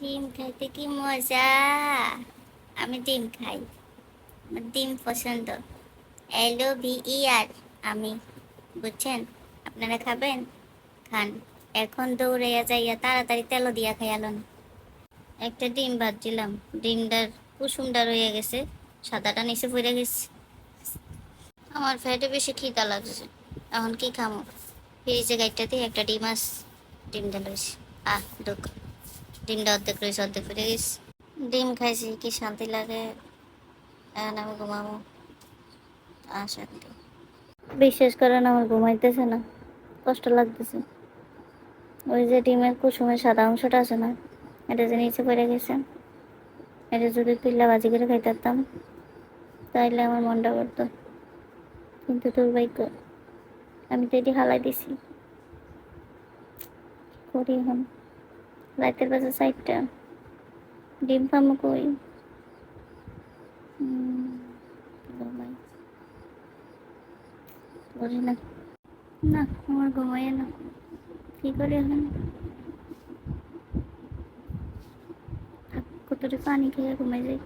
ডিম খাইতে কি মজা? আমি ডিম খাই। আমার ডিম পছন্দ। এলো ভি ই আর আমি। বুঝছেন? আপনারা খাবেন? খান। এখন দৌড়াইয়া যাইয়া তাড়াতাড়ি তেল দিয়া খাইয়ালন। একটা ডিম ভাজছিলাম। ডিমটার কুসুমটা রয়ে গেছে। সাদাটা নিচে পড়ে গেছে। আমার ফ্যাটে বেশি খিদা লাগছে। এখন কি খামো? ফ্রিজে গাইটাতে একটা ডিম আস ডিমটা লইছি। আহ, দুঃখ। ডিমটা অর্ধেক রয়েছে, অর্ধেক ফিরে গেছি। ডিম খাইছি, কি শান্তি লাগে? এখন আমি ঘুমাবো। আশা করি বিশ্বাস করেন, আমার ঘুমাইতেছে না। কষ্ট লাগতেছে। ওই যে ডিমের কুসুমের সাদা অংশটা আছে না, এটা যে নিচে পড়ে গেছে, এটা যদি তুললা বাজি করে খাইতাম, তাইলে আমার মনটা করতো। কিন্তু দুর্ভাগ্য আমি তো এটি হালাই দিছি। করি এখন। রাতের বাজে সাইডটা ডিম পামো কই? ঘুমাই। না। না আমার ঘুমাই না। কি করি এখন? থাক, কতটুকু পানি খেয়ে ঘুমাই যাই।